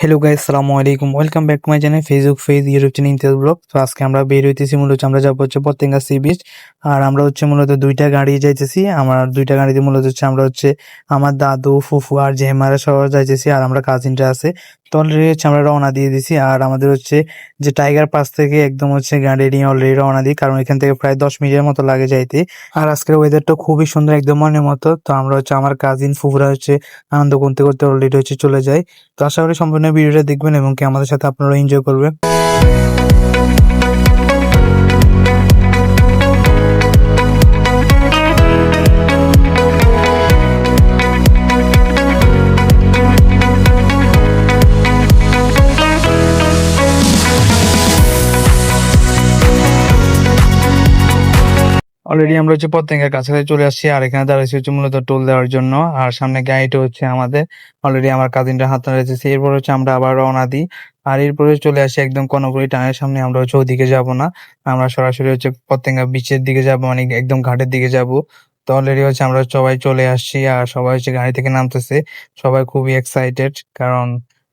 Hello guys সালামু আলাইকুম। Welcome back to my channel Facebook face YouTube channel Imtiaz blog তো আজকে আমরা বের হইতেছি, মূলত আমরা যাব হচ্ছে পতেঙ্গা সি বিচ আর আমরা হচ্ছে মূলত দুইটা গাড়ি যাইতেছি। আমার দুইটা গাড়িতে মূলত হচ্ছে আমরা হচ্ছে আমার দাদু, ফুফু আর জেমারা সহ যাইতেছি। আর আমরা কাজিনটা আছে। তো অলরেডি হচ্ছে আমরা রওনা দিয়ে দিছি। আর আমাদের হচ্ছে যে টাইগার পাস থেকে একদম হচ্ছে গাড়ি নিয়ে অলরেডি রওনা দিই, কারণ এখান থেকে প্রায় দশ মিনিটের মতো লাগে যাইতে। আর আজকের ওয়েদারটা খুবই সুন্দর, একদম মনের মতো। তো আমরা হচ্ছে আমার কাজিন ফুফুরা হচ্ছে আনন্দ করতে করতে অলরেডি হচ্ছে চলে যাই তো আশা করি সম্পূর্ণ ভিডিওটা দেখবেন এবং কি আমাদের সাথে আপনারা এনজয় করবেন। অলরেডি আমরা হচ্ছে পতেঙ্গার কাছাকাছি চলে আসছি, আর এখানে দাঁড়িয়েছি হচ্ছে মূলত টোল দেওয়ার জন্য। আর সামনে গাড়িটা হচ্ছে আমাদের অলরেডি আমার কাজিনটা হাত রেখেছে এরপর হচ্ছে আমরা আবার রওনা দিই। আর এরপরে চলে আসি একদম কনকরি টানের সামনে, আমরা হচ্ছে ওদিকে যাব না। আমরা সরাসরি হচ্ছে পতেঙ্গা বিচের দিকে যাব মানে একদম ঘাটের দিকে যাব। তো অলরেডি হচ্ছে আমরা সবাই চলে আসছি, আর সবাই হচ্ছে গাড়ি থেকে নামতেছে। সবাই খুবই এক্সাইটেড কারণ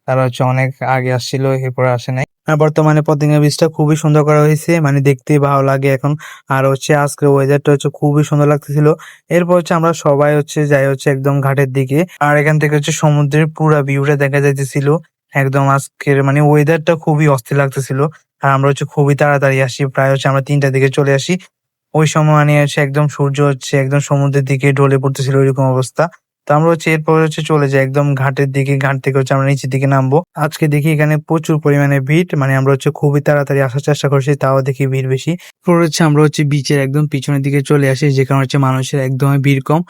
তারা হচ্ছে অনেক আগে আসছিল, এরপরে আসে নাই। বর্তমানে পতেঙ্গা বীজটা খুবই সুন্দর করা হয়েছে। মানে দেখতে ভালো লাগে এখন। আর হচ্ছে আজকের ওয়েদারটা হচ্ছে খুবই সুন্দর লাগতেছিল। এরপর হচ্ছে আমরা সবাই হচ্ছে যাই হচ্ছে একদম ঘাটের দিকে। আর এখান থেকে হচ্ছে সমুদ্রের পুরা ভিউটা দেখা যাইতেছিল। একদম আজকের মানে ওয়েদারটা খুবই অস্থির লাগতেছিল। আর আমরা হচ্ছে খুবই তাড়াতাড়ি আসি। প্রায় হচ্ছে আমরা তিনটার দিকে চলে আসি। ওই সময় মানে হচ্ছে একদম সূর্য হচ্ছে একদম সমুদ্রের দিকে ঢলে পড়তেছিল ওইরকম অবস্থা। তো আমরা হচ্ছে এরপর হচ্ছে চলে যাই একদম ঘাটের দিকে, ঘাট থেকে হচ্ছে আমরা নিচের দিকে নামবো। আজকে দেখি এখানে প্রচুর পরিমাণে ভিড় মানে আমরা হচ্ছে খুবই তাড়াতাড়ি আসার চেষ্টা করছি, তাও দেখি ভিড় বেশি। এরপর হচ্ছে আমরা হচ্ছে বিচের একদম পিছনের দিকে চলে আসি, যেখানে হচ্ছে মানুষের একদমই ভিড় কম।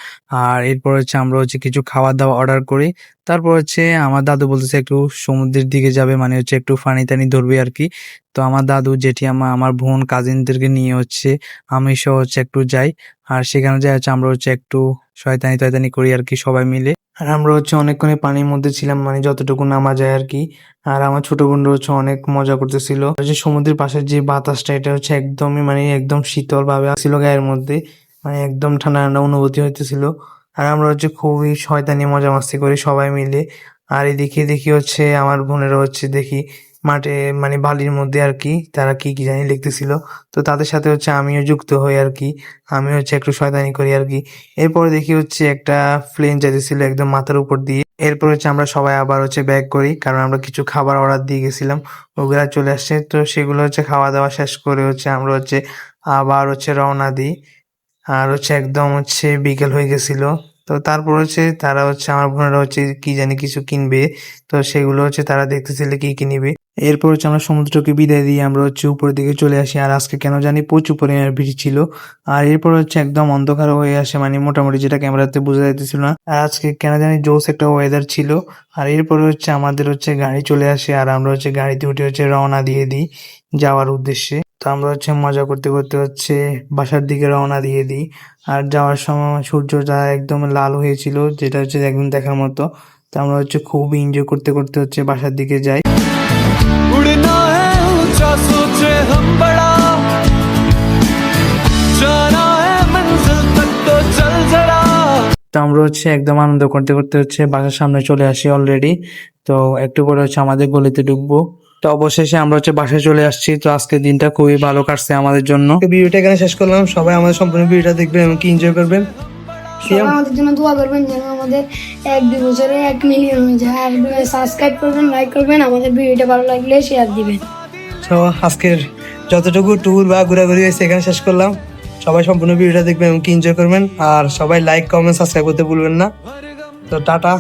আর এরপর হচ্ছে আমরা হচ্ছে কিছু খাওয়া দাওয়া অর্ডার করি। তারপর হচ্ছে আমার দাদু বলতেছে একটু সমুদ্রের দিকে যাবে মানে হচ্ছে একটু ফানি টানি ধরবে আর কি তো আমার দাদু জেঠি আমার আমার বোন কাজিনদেরকে নিয়ে হচ্ছে আমি সহ হচ্ছে একটু যাই। আর সেখানে যাই হচ্ছে আমরা হচ্ছে একটু শয়তানি টয়তানি করি আর কি সবাই মিলে। আর আমরা হচ্ছে অনেকক্ষণ পানির মধ্যে ছিলাম মানে যতটুকু নামা যায় আর কি আর আমার ছোট বোনরা হচ্ছে অনেক মজা করতেছিল। যে সমুদ্রের পাশের যে বাতাসটা, এটা হচ্ছে একদমই মানে একদম শীতল ভাবে ছিল গায়ের মধ্যে। মানে একদম ঠান্ডা ঠান্ডা অনুভূতি হইতেছিল। আর আমরা হচ্ছে খুবই শয়তানি মজা মাস্তি করি সবাই মিলে। আর এদিকে দেখি হচ্ছে আমার বোনেরা হচ্ছে দেখি মাঠে মানে বালির মধ্যে আর কি, তারা কি কি জানি লিখতেছিল। তো তাদের সাথে হচ্ছে আমিও যুক্ত হই আর কি। আমি হচ্ছে একটু শয়তানি করি আর কি। এরপরে দেখি হচ্ছে একটা প্লেন যাইতেছিল একদম মাথার উপর দিয়ে। এরপর হচ্ছে আমরা সবাই আবার হচ্ছে ব্যাক করি, কারণ আমরা কিছু খাবার অর্ডার দিয়ে গেছিলাম, ওগুলা চলে আসছে। তো সেগুলো হচ্ছে খাওয়া দাওয়া শেষ করে হচ্ছে আমরা হচ্ছে আবার হচ্ছে রওনা দিই। আর হচ্ছে একদম হচ্ছে বিকেল হয়ে গেছিল। তো তারপর হচ্ছে তারা হচ্ছে আমার বোনেরা হচ্ছে কি জানি কিছু কিনবে। তো সেগুলো হচ্ছে তারা দেখতেছিল কি কিনবে এরপর হচ্ছে আমরা সমুদ্রকে বিদায় দিয়ে আমরা হচ্ছে উপরের দিকে চলে আসি। আর আজকে কেন জানি প্রচুর পরিমাণে ভিড় ছিল। আর এরপর হচ্ছে একদম অন্ধকার হয়ে আসে মানে মোটামুটি যেটা ক্যামেরাতে বোঝা যাইতেছিল না। আর আজকে কেন জানি জোস একটা ওয়েদার ছিল। আর এরপরে হচ্ছে আমাদের হচ্ছে গাড়ি চলে আসে। আর আমরা হচ্ছে গাড়িতে উঠে হচ্ছে রওনা দিয়ে দিই যাওয়ার উদ্দেশ্যে। আমরা হচ্ছে মজা করতে করতে হচ্ছে বাসার দিকে রওনা দিয়ে দিই। আর যাওয়ার সময় সূর্যটা একদম লাল হয়েছিল যেটা হচ্ছে একদম দেখার মতো। তো আমরা হচ্ছে খুব এনজয় করতে করতে হচ্ছে বাসার দিকে যাই। তো আমরা হচ্ছে একদম আনন্দ করতে করতে হচ্ছে বাসার সামনে চলে আসি অলরেডি তো একটু পরে হচ্ছে আমাদের গলিতে ঢুকবো। তো অবশেষে আমরা হচ্ছে বাসায় চলে আসছি। তো আজকের দিনটা খুবই ভালো কাটছে আমাদের জন্য। ভিডিওটা এখানে শেষ করলাম। সবাই আমাদের সম্পূর্ণ ভিডিওটা দেখবেন এবং কি এনজয় করবেন। আমাদের জন্য দোয়া করবেন যেন আমাদের এক দুই বছরে এক মিলিয়ন হয়ে যায়। আর সাবস্ক্রাইব করবেন লাইক করবেন আমাদের ভিডিওটা ভালো লাগলে শেয়ার দিবেন। তো আজকের যতটুকু ট্যুর বা ঘোরাঘুরি হয়েছে এখানে শেষ করলাম। সবাই সম্পূর্ণ ভিডিওটা দেখবেন এবং কি এনজয় করবেন। আর সবাই লাইক কমেন্ট সাবস্ক্রাইব করতে ভুলবেন না। তো টাটা।